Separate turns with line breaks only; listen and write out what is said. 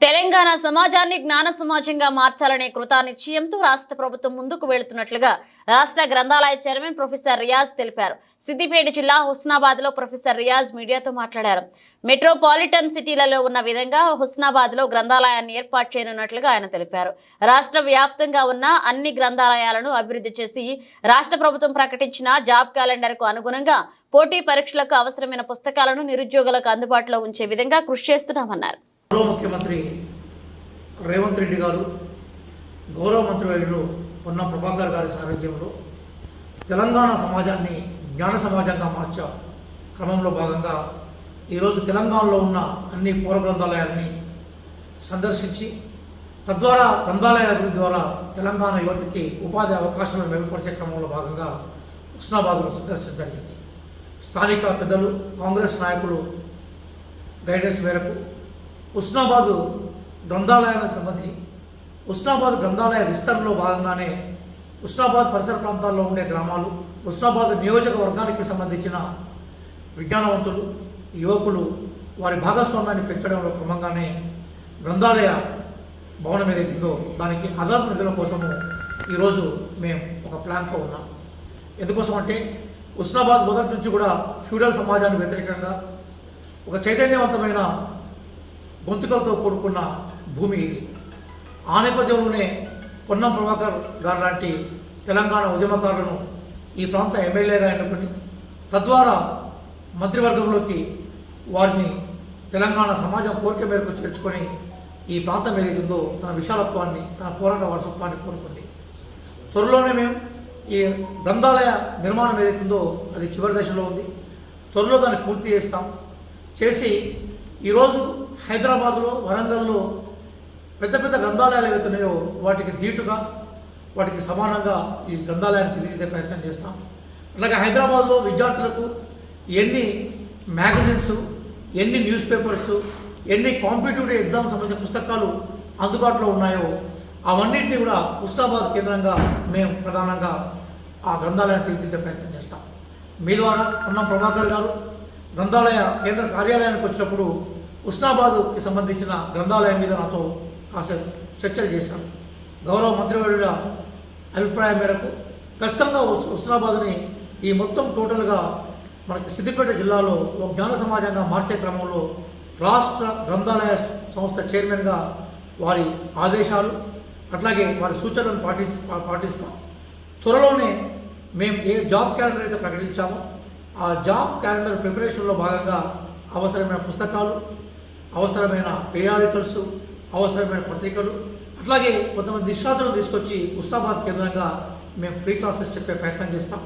తెలంగాణ సమాజాన్ని జ్ఞాన సమాజంగా మార్చాలనే కృతానిశ్చయంతో రాష్ట్ర ప్రభుత్వం ముందుకు వెళుతున్నట్లుగా రాష్ట్ర గ్రంథాలయ చైర్మన్ ప్రొఫెసర్ రియాజ్ తెలిపారు. సిద్దిపేట జిల్లా హుస్నాబాద్లో ప్రొఫెసర్ రియాజ్ మీడియాతో మాట్లాడారు. మెట్రోపాలిటన్ సిటీలలో ఉన్న విధంగా హుస్నాబాద్లో గ్రంథాలయాన్ని ఏర్పాటు చేయనున్నట్లుగా ఆయన తెలిపారు. రాష్ట్ర వ్యాప్తంగా ఉన్న అన్ని గ్రంథాలయాలను అభివృద్ధి చేసి రాష్ట్ర ప్రభుత్వం ప్రకటించిన జాబ్ క్యాలెండర్కు అనుగుణంగా పోటీ పరీక్షలకు అవసరమైన పుస్తకాలను నిరుద్యోగులకు అందుబాటులో ఉంచే విధంగా కృషి చేస్తున్నామన్నారు.
గౌరవ ముఖ్యమంత్రి రేవంత్ రెడ్డి గారు గౌరవ మంత్రివర్యులు పొన్న ప్రభాకర్ గారి సారథ్యంలో తెలంగాణ సమాజాన్ని జ్ఞాన సమాజంగా మార్చే క్రమంలో భాగంగా ఈరోజు తెలంగాణలో ఉన్న అన్ని పూర్వ గ్రంథాలయాల్ని సందర్శించి తద్వారా గ్రంథాలయ అభివృద్ధి ద్వారా తెలంగాణ యువతకి ఉపాధి అవకాశాలను మెరుగుపరిచే క్రమంలో భాగంగా హుస్నాబాద్ను సందర్శించడం జరిగింది. స్థానిక పెద్దలు కాంగ్రెస్ నాయకులు గైడెన్స్ మేరకు ఉస్నాబాదు గ్రంథాలయానికి సంబంధించి ఉస్నాబాద్ గ్రంథాలయ విస్తరణలో భాగంగానే ఉస్నాబాద్ పరిసర ప్రాంతాల్లో ఉండే గ్రామాలు ఉస్నాబాద్ నియోజకవర్గానికి సంబంధించిన విజ్ఞానవంతులు యువకులు వారి భాగస్వామ్యాన్ని పెంచడంలో క్రమంగానే గ్రంథాలయ భవనం ఏదైతుందో దానికి అదనపు నిధుల కోసము ఈరోజు మేము ఒక ప్లాన్తో ఉన్నాం. ఎందుకోసం అంటే ఉస్నాబాద్ మొదటి నుంచి కూడా ఫ్యూడల్ సమాజానికి వ్యతిరేకంగా ఒక చైతన్యవంతమైన గొంతుకలతో కూడుకున్న భూమి ఇది. ఆ నేపథ్యంలోనే పొన్నం ప్రభాకర్ గారు లాంటి తెలంగాణ ఉద్యమకారులను ఈ ప్రాంత ఎమ్మెల్యేగా ఎన్నుకుని తద్వారా మంత్రివర్గంలోకి వారిని తెలంగాణ సమాజం కోరిక మేరకు చేర్చుకొని ఈ ప్రాంతం ఏదైతుందో తన విశాలత్వాన్ని తన పోరాట వారసత్వాన్ని కోరుకుంది. త్వరలోనే మేము ఈ గ్రంథాలయ నిర్మాణం ఏదైతుందో అది చివరి దశలో ఉంది. త్వరలో దాన్ని పూర్తి చేస్తాం. చేసి ఈరోజు హైదరాబాదులో వరంగల్లో పెద్ద పెద్ద గ్రంథాలయాలు ఏవైతున్నాయో వాటికి ధీటుగా వాటికి సమానంగా ఈ గ్రంథాలయాన్ని తిరిగితే ప్రయత్నం చేస్తాం. అలాగే హైదరాబాద్లో విద్యార్థులకు ఎన్ని మ్యాగజైన్స్ ఎన్ని న్యూస్ పేపర్స్ ఎన్ని కాంపిటేటివ్ ఎగ్జామ్ సంబంధించిన పుస్తకాలు అందుబాటులో ఉన్నాయో అవన్నింటినీ కూడా ఉస్నాబాద్ కేంద్రంగా మేము ప్రధానంగా ఆ గ్రంథాలయాన్ని తీర్చిదిద్దే ప్రయత్నం చేస్తాం. మీ ద్వారా అన్నం ప్రభాకర్ గారు గ్రంథాలయ కేంద్ర కార్యాలయానికి వచ్చినప్పుడు ఉస్నాబాదుకి సంబంధించిన గ్రంథాలయం మీద నాతో కాసేపు చర్చలు చేశాను గౌరవ మంత్రివర్యుల అభిప్రాయం మేరకు ఖచ్చితంగా ఉస్- ఉస్నాబాద్ని ఈ మొత్తం టోటల్గా మనకి సిద్దిపేట జిల్లాలో ఒక జ్ఞాన సమాజంగా మార్చే క్రమంలో రాష్ట్ర గ్రంథాలయ సంస్థ చైర్మన్గా వారి ఆదేశాలు అట్లాగే వారి సూచనలను పాటి పాటిస్తాం. త్వరలోనే మేము ఏ జాబ్ క్యాలెండర్ అయితే ప్రకటించామో ఆ జాబ్ క్యాలెండర్ ప్రిపరేషన్లో భాగంగా అవసరమైన పుస్తకాలు అవసరమైన పీరియాడికల్స్ అవసరమైన పత్రికలు అట్లాగే కొంతమంది నిష్ణాతులు తీసుకొచ్చి ఉస్తాబాద్ కేంద్రంగా మేము ఫ్రీ క్లాసెస్ చెప్పే ప్రయత్నం చేస్తాం.